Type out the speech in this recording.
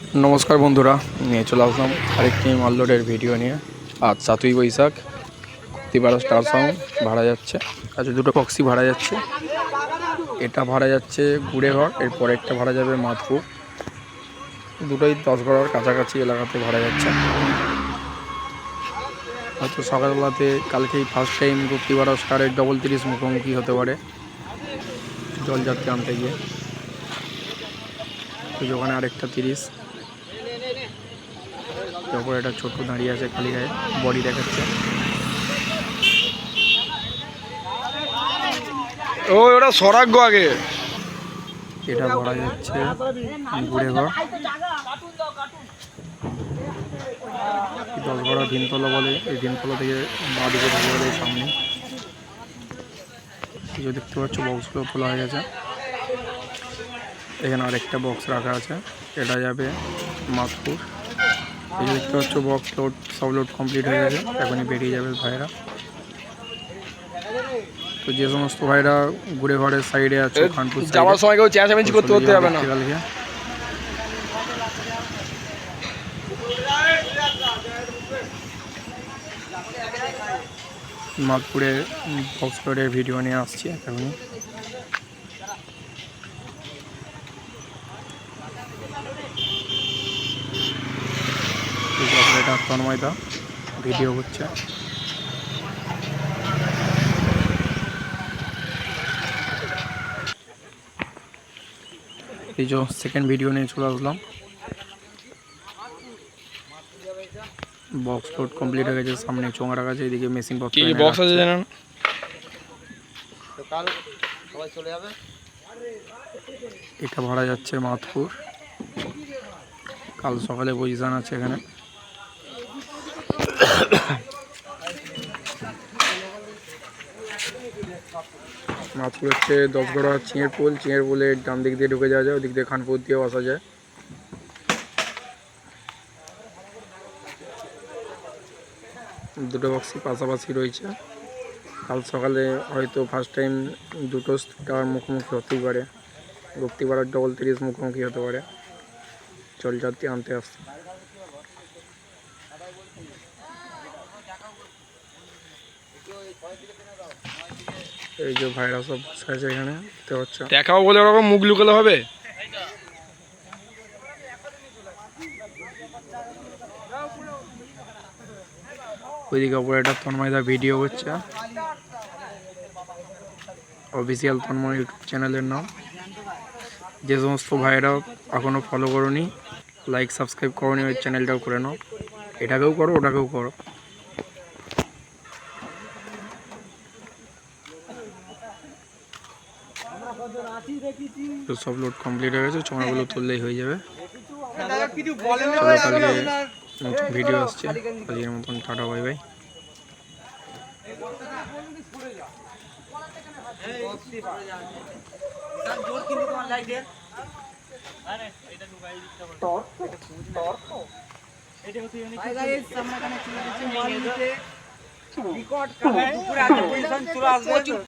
নমস্কার বন্ধুরা, নিয়ে চলে আসলাম আরেকটি মাল্লোডের ভিডিও নিয়ে। আজ সাতই বৈশাখ তিবারো স্টার সাউন্ড ভাড়া যাচ্ছে। আজ দুটো বক্সি ভাড়া যাচ্ছে। এটা ভাড়া যাচ্ছে গুড়েঘর, এরপর একটা ভাড়া যাবে মাধপুর দুটোই দশগড়ার কাছাকাছি এলাকাতে ভাড়া যাচ্ছে। হয়তো সকালবেলাতে, কালকেই ফার্স্ট টাইম গুপ্তিবারো স্টারের ডবল তিরিশ মুখোমুখি হতে পারে। জলযাত্রী আনতে গিয়ে। ওখানে আরেকটা তিরিশ। তারপর একটা ছোট দাঁড়িয়ে আছে খালি গায়ে বডি দেখাচ্ছে। ও ওটা সরাগ্য আগে। এটা ভরা যাচ্ছে ঘুরে ঘর। দশগড়া ভীমতলা বলে এই ভীমতলা থেকে বাঁ দিকে এই সামনে। যে দেখতে পাচ্ছ বক্সগুলো খোলা হয়ে গেছে। এখানে আরেকটা বক্স রাখা আছে। এটা যাবে মাধপুর এই যে দেখতে পাচ্ছ বক্স লোড সব লোড কমপ্লিট হয়ে গেছে। এখনই বেরিয়ে যাবে ভাইরা। তো যে সমস্ত ভাইরা ঘুরে ঘরের সাইডে আছে খানপুর যাওয়ার সময় কেউ চেঁচামেচি করতে করতে যাবে না। কালকে মাদপুরে বক্সফোর্ডের ভিডিও নিয়ে আসছি এখন এটা তন্ময়দা। ভিডিও হচ্ছে। এই যে সেকেন্ড ভিডিও নিয়ে চলে আসলাম। বক্স লোড কমপ্লিট হয়ে গেছে সামনে চোঙা রাখা আছে এদিকে মেশিন বক্স কি বক্স আছে জানেন? এটা ভরা যাচ্ছে মাধপুর। কাল সকালে পজিশন আছে এখানে। মাধপুর হচ্ছে দশগড়া চিঁড়ের পোল চিঁড়ের পোলের ডান দিক দিয়ে ঢুকে যাওয়া যায়, ওদিক দিয়ে খানপুর দিয়েও আসা যায়। দুটো বক্সই পাশাপাশি রয়েছে। কাল সকালে হয়তো ফার্স্ট টাইম দুটো স্টার মুখোমুখি হতেই পারে। গুপ্তিপাড়ার ডবল তিরিশ মুখোমুখি হতে পারে। জলযাত্রী আনতে আসতে এই যে ভাইরা সব আছে এখানে দেখতে পাচ্ছ। দেখাও বলে ওরকম মুখ লুকালে হবে। ওইদিকে ওপরে একটা তন্ময়দা ভিডিও হচ্ছে। অফিসিয়াল তন্ময় ইউটিউব চ্যানেলের নাম। যে সমস্ত ভাইয়েরা এখনও ফলো করনি লাইক সাবস্ক্রাইব করনি ওই চ্যানেলটাও করে নাও। এটাকেও করো ওটাকেও করো তো সব লোড কমপ্লিট হয়ে গেছে চোঙাগুলো তুললেই হয়ে যাবে চলো কালকে নতুন ভিডিও আসছে আজকের মতন টাটা বাই বাই প্রচুর